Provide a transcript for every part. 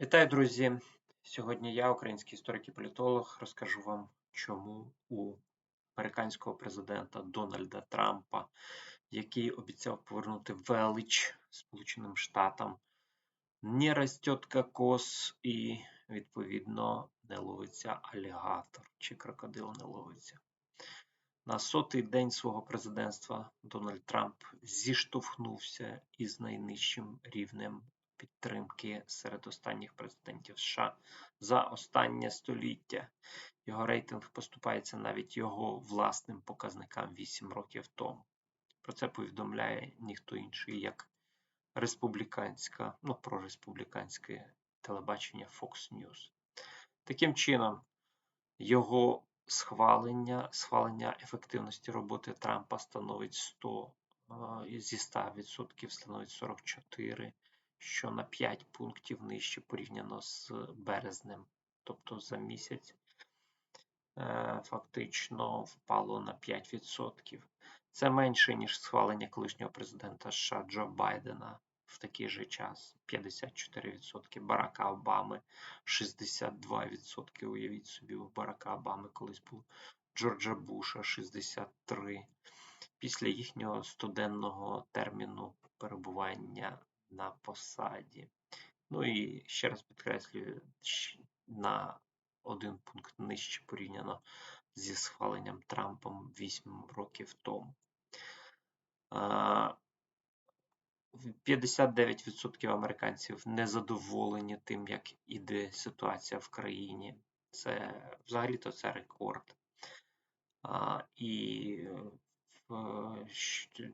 Вітаю, друзі! Сьогодні я, український історик і політолог, розкажу вам, чому у американського президента Дональда Трампа, який обіцяв повернути велич Сполученим Штатам, не ростет кокос і, відповідно, не ловиться алігатор чи крокодил не ловиться. На сотий день свого президентства Дональд Трамп зіштовхнувся із найнижчим рівнем підтримки серед останніх президентів США за останнє століття. Його рейтинг поступається навіть його власним показникам 8 років тому. Про це повідомляє ніхто інший, як республіканська, ну прореспубліканське телебачення Fox News. Таким чином, його схвалення, схвалення ефективності роботи Трампа становить 100 зі 100% становить 44 що на 5 пунктів нижче порівняно з березнем. Тобто за місяць е, фактично впало на 5%. Це менше, ніж схвалення колишнього президента США Джо Байдена в такий же час 54%. Барака Обами 62%. Уявіть собі, у Барака Обами колись був Джорджа Буша 63%. Після їхнього студенного терміну перебування на посаді. Ну і ще раз підкреслюю, на один пункт нижче порівняно зі схваленням Трампом 8 років тому. 59% американців не задоволені тим, як іде ситуація в країні. Це взагалі-то це рекорд. А, І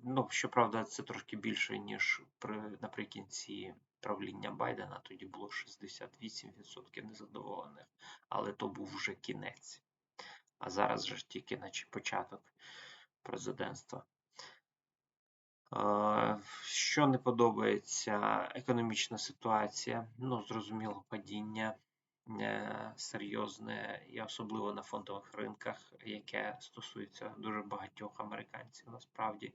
ну, щоправда, це трошки більше, ніж при, наприкінці правління Байдена. Тоді було 68% незадоволених, але то був вже кінець. А зараз же тільки наче початок президентства. Що не подобається, економічна ситуація, ну, зрозуміло, падіння серйозне і особливо на фондових ринках, яке стосується дуже багатьох американців. Насправді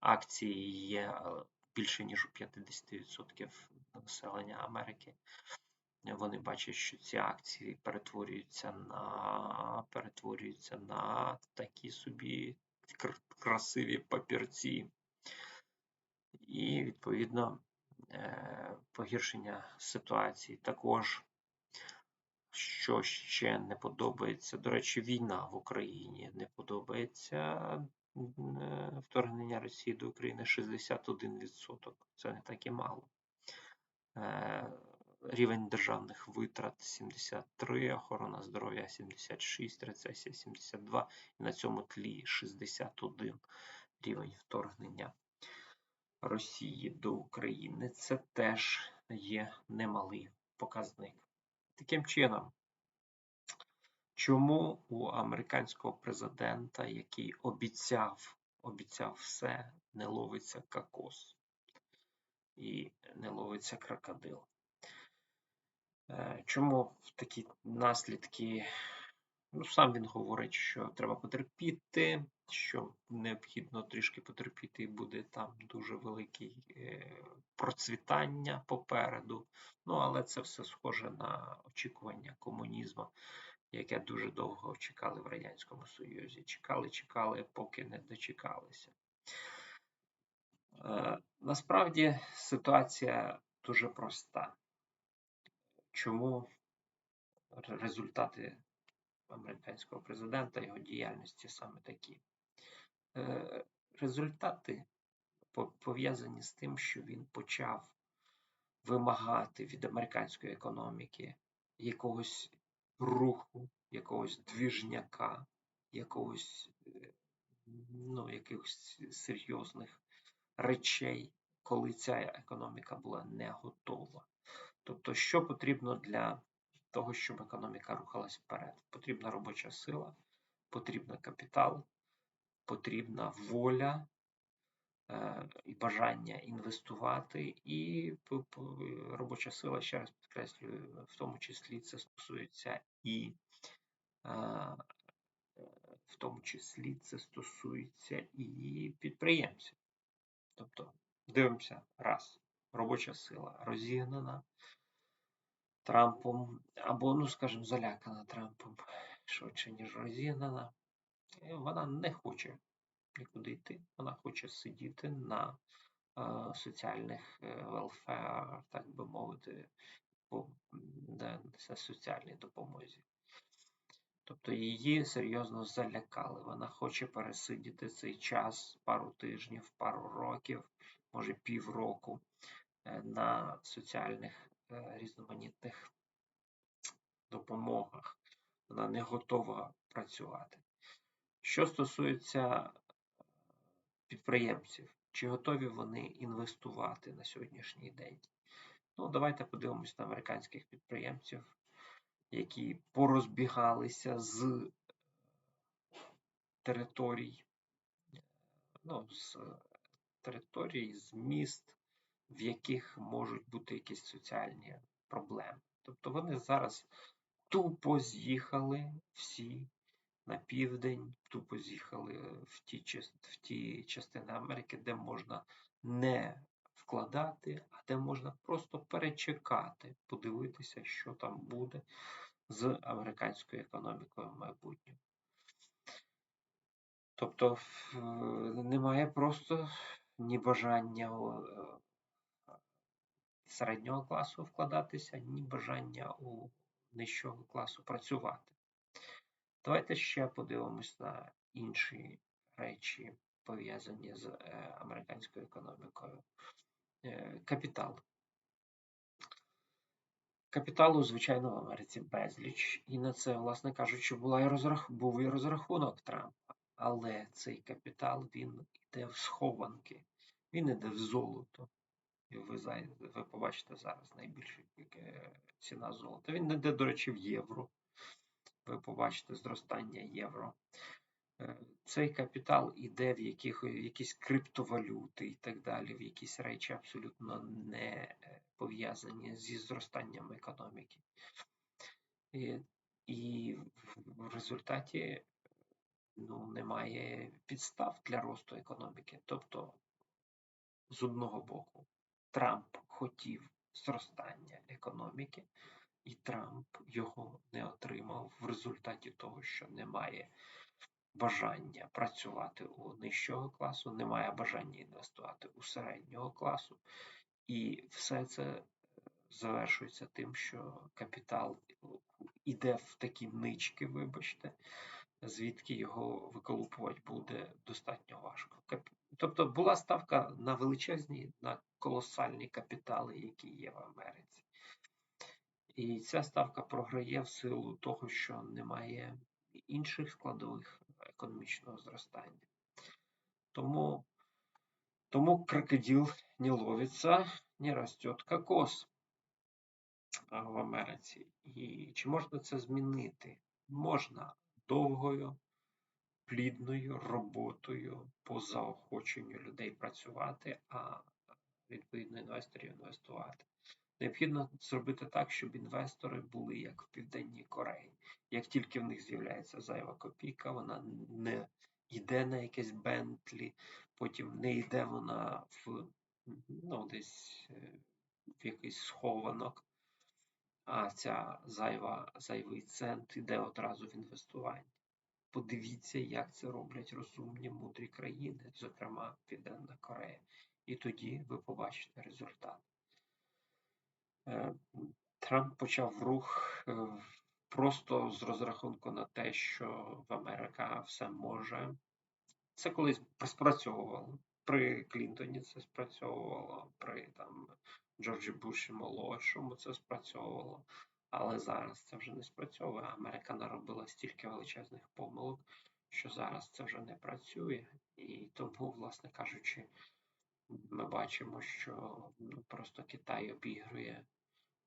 акції є е, більше ніж у 50% населення Америки. Вони бачать, що ці акції перетворюються на перетворюються на такі собі красиві папірці. І, відповідно, е, погіршення ситуації також що ще не подобається. До речі, війна в Україні не подобається е, вторгнення Росії до України 61%. Це не так і мало. Е, рівень державних витрат 73, охорона здоров'я 76, рецесія 72, і на цьому тлі 61 рівень вторгнення Росії до України. Це теж є немалий показник. Таким чином, чому у американського президента, який обіцяв, обіцяв все, не ловиться кокос і не ловиться крокодил? Е, чому такі наслідки? Ну, сам він говорить, що треба потерпіти, що необхідно трішки потерпіти, і буде там дуже велике процвітання попереду. Ну, але це все схоже на очікування комунізму, яке дуже довго чекали в Радянському Союзі. Чекали, чекали, поки не дочекалися. Е, насправді ситуація дуже проста. Чому результати американського президента, його діяльності саме такі? Е, результати пов'язані з тим, що він почав вимагати від американської економіки якогось руху, якогось двіжняка, якогось ну, якихось серйозних речей, коли ця економіка була не готова. Тобто, що потрібно для того, щоб економіка рухалась вперед? Потрібна робоча сила, потрібен капітал, потрібна воля е, і бажання інвестувати, і робоча сила, ще раз підкреслюю, в тому числі це стосується і е, в тому числі це стосується і підприємців. Тобто, дивимося, раз, робоча сила розігнана, Трампом, або, ну, скажімо, залякана Трампом швидше, ніж розігнана. Вона не хоче нікуди йти, вона хоче сидіти на е, соціальних е, велфеар, так би мовити, по це соціальній допомозі. Тобто її серйозно залякали. Вона хоче пересидіти цей час, пару тижнів, пару років, може півроку е, на соціальних різноманітних допомогах. Вона не готова працювати. Що стосується підприємців, чи готові вони інвестувати на сьогоднішній день? Ну, давайте подивимось на американських підприємців, які порозбігалися з територій, ну, з територій, з міст, в яких можуть бути якісь соціальні проблеми. Тобто вони зараз тупо з'їхали всі на південь, тупо з'їхали в ті, в ті частини Америки, де можна не вкладати, а де можна просто перечекати, подивитися, що там буде з американською економікою в майбутньому. Тобто немає просто ні бажання середнього класу вкладатися, ні бажання у нижчого класу працювати. Давайте ще подивимось на інші речі, пов'язані з е, американською економікою. Е, Капітал. Капіталу, звичайно, в Америці безліч, і на це, власне кажучи, була і розрах... був і розрахунок Трампа. Але цей капітал він йде в схованки, він йде в золото. І ви, ви побачите зараз найбільша е, ціна золота. Він йде, до речі, в євро. Ви побачите зростання євро. Е, Цей капітал іде в яких, в якісь криптовалюти і так далі, в якісь речі абсолютно не е, пов'язані зі зростанням економіки. І, і в результаті ну, немає підстав для росту економіки. Тобто, з одного боку, Трамп хотів зростання економіки, і Трамп його не отримав в результаті того, що немає бажання працювати у нижчого класу, немає бажання інвестувати у середнього класу, і все це завершується тим, що капітал іде в такі нички, вибачте, звідки його виколупувати буде достатньо важко. Тобто була ставка на величезні, на колосальні капітали, які є в Америці. І ця ставка програє в силу того, що немає інших складових економічного зростання. Тому, тому крокодил не ловиться, не растет кокос в Америці. І чи можна це змінити? Можна довгою, плідною роботою по заохоченню людей працювати, а відповідно інвесторів інвестувати. Необхідно зробити так, щоб інвестори були як в Південній Кореї. Як тільки в них з'являється зайва копійка, вона не йде на якесь Бентлі, потім не йде вона в ну, десь е, в якийсь схованок, а ця зайва, зайвий цент йде одразу в інвестування. Подивіться, як це роблять розумні, мудрі країни, зокрема Південна Корея. І тоді ви побачите результат. Е, Трамп почав рух е, просто з розрахунку на те, що в Америка все може. Це колись спрацьовувало. При Клінтоні це спрацьовувало, при там Джорджі Буші молодшому це спрацьовувало. Але зараз це вже не спрацьовує. Америка наробила стільки величезних помилок, що зараз це вже не працює. І тому, власне кажучи, ми бачимо, що ну, просто Китай обігрує,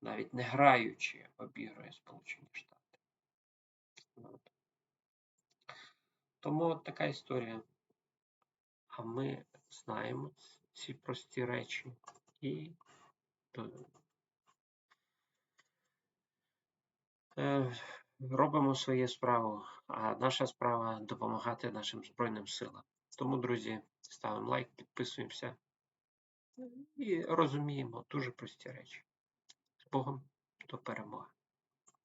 навіть не граючи, обігрує Сполучені Штати. От. Тому от така історія. А ми знаємо ці прості речі і то, е, робимо свою справу. А наша справа допомагати нашим Збройним силам. Тому, друзі, ставимо лайк, підписуємося і розуміємо дуже прості речі. З Богом! до перемоги.